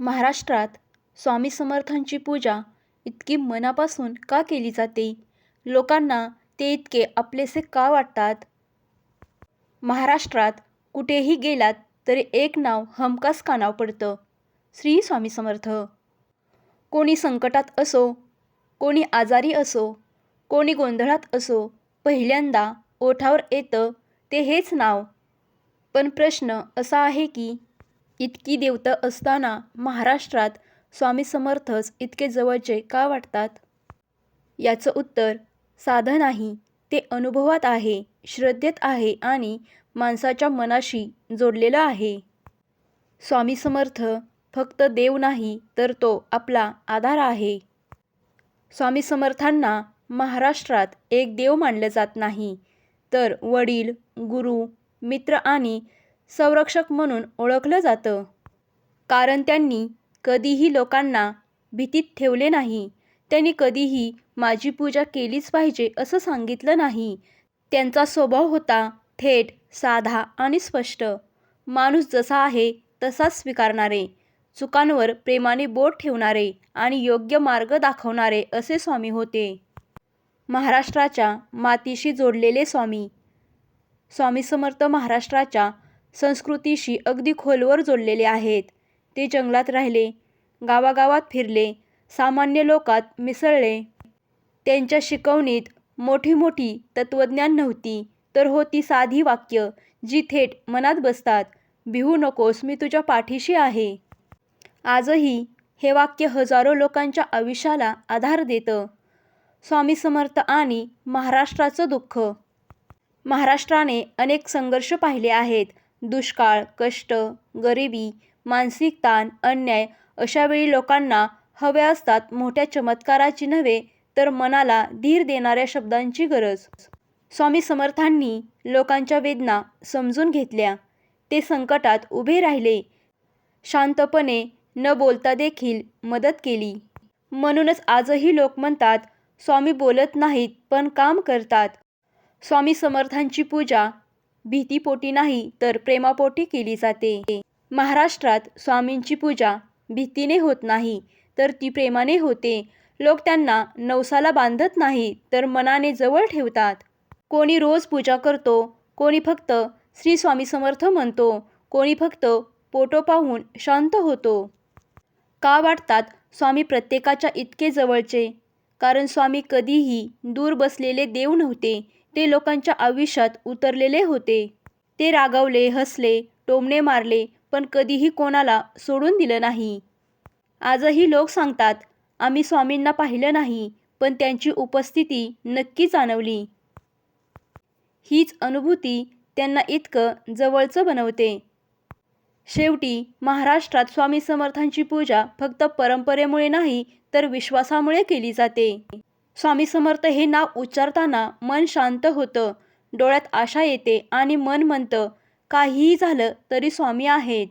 महाराष्ट्रात स्वामी समर्थांची पूजा इतकी मनापासून का केली जाते? लोकांना ते इतके आपलेसे का वाटतात? महाराष्ट्रात कुठेही गेलात तरी एक नाव हमखास कानाव पडतं श्री स्वामी समर्थ. कोणी संकटात असो कोणी आजारी असो कोणी गोंधळात असो पहिल्यांदा ओठावर येतं ते हेच नाव. पण प्रश्न असा आहे की इतकी देवतं असताना महाराष्ट्रात स्वामी समर्थच इतके जवळचे का वाटतात? याचं उत्तर साधं नाही. ते अनुभवात आहे श्रद्धेत आहे आणि माणसाच्या मनाशी जोडलेलं आहे. स्वामी समर्थ फक्त देव नाही तर तो आपला आधार आहे. स्वामी समर्थांना महाराष्ट्रात एक देव मानलं जात नाही. तर वडील गुरु मित्र आणि संरक्षक म्हणून ओळखलं जातं. कारण त्यांनी कधीही लोकांना भीतीत ठेवले नाही. त्यांनी कधीही माझी पूजा केलीच पाहिजे असं सांगितलं नाही. त्यांचा स्वभाव होता थेट साधा आणि स्पष्ट. माणूस जसा आहे तसाच स्वीकारणारे. चुकांवर प्रेमाने बोट ठेवणारे आणि योग्य मार्ग दाखवणारे असे स्वामी होते. महाराष्ट्राच्या मातीशी जोडलेले स्वामी. स्वामी समर्थ महाराष्ट्राच्या संस्कृतीशी अगदी खोलवर जोडलेले आहेत. ते जंगलात राहिले गावागावात फिरले सामान्य लोकात मिसळले. त्यांच्या शिकवणीत मोठी मोठी तत्त्वज्ञान नव्हती तर होती साधी वाक्य जी थेट मनात बसतात भिवू नकोस मी तुझ्या पाठीशी आहे. आजही हे वाक्य हजारो लोकांच्या आयुष्याला आधार देतं. स्वामी समर्थ आणि महाराष्ट्राचं दुःख. महाराष्ट्राने अनेक संघर्ष पाहिले आहेत दुष्काळ कष्ट गरिबी मानसिक ताण अन्याय अशावेळी लोकांना हव्या असतात मोठ्या चमत्काराची नव्हे तर मनाला धीर देणाऱ्या शब्दांची गरज. स्वामी समर्थांनी लोकांच्या वेदना समजून घेतल्या. ते संकटात उभे राहिले. शांतपणे न बोलता देखील मदत केली. म्हणूनच आजही लोक म्हणतात स्वामी बोलत नाहीत पण काम करतात. स्वामी समर्थांची पूजा भीतीपोटी नाही तर प्रेमापोटी केली जाते. महाराष्ट्रात स्वामींची पूजा भीतीने होत नाही तर ती प्रेमाने होते. लोक त्यांना नवसाला बांधत नाही तर मनाने जवळ ठेवतात. कोणी रोज पूजा करतो कोणी फक्त श्री स्वामी समर्थ म्हणतो कोणी फक्त पोटो पाहून शांत होतो. का वाटतात स्वामी प्रत्येकाच्या इतके जवळचे? कारण स्वामी कधीही दूर बसलेले देव नव्हते ते लोकांच्या आयुष्यात उतरलेले होते. ते रागावले हसले टोमणे मारले पण कधीही कोणाला सोडून दिलं नाही. आजही लोक सांगतात आम्ही स्वामींना पाहिलं नाही पण त्यांची उपस्थिती नक्की जाणवली. हीच अनुभूती त्यांना इतकं जवळचं बनवते. शेवटी महाराष्ट्रात स्वामी समर्थांची पूजा फक्त परंपरेमुळे नाही तर विश्वासामुळे केली जाते. स्वामी समर्थ हे नाव उच्चारताना मन शांत होतं. डोळ्यात आशा येते आणि मन म्हणतं काहीही झालं तरी स्वामी आहेत.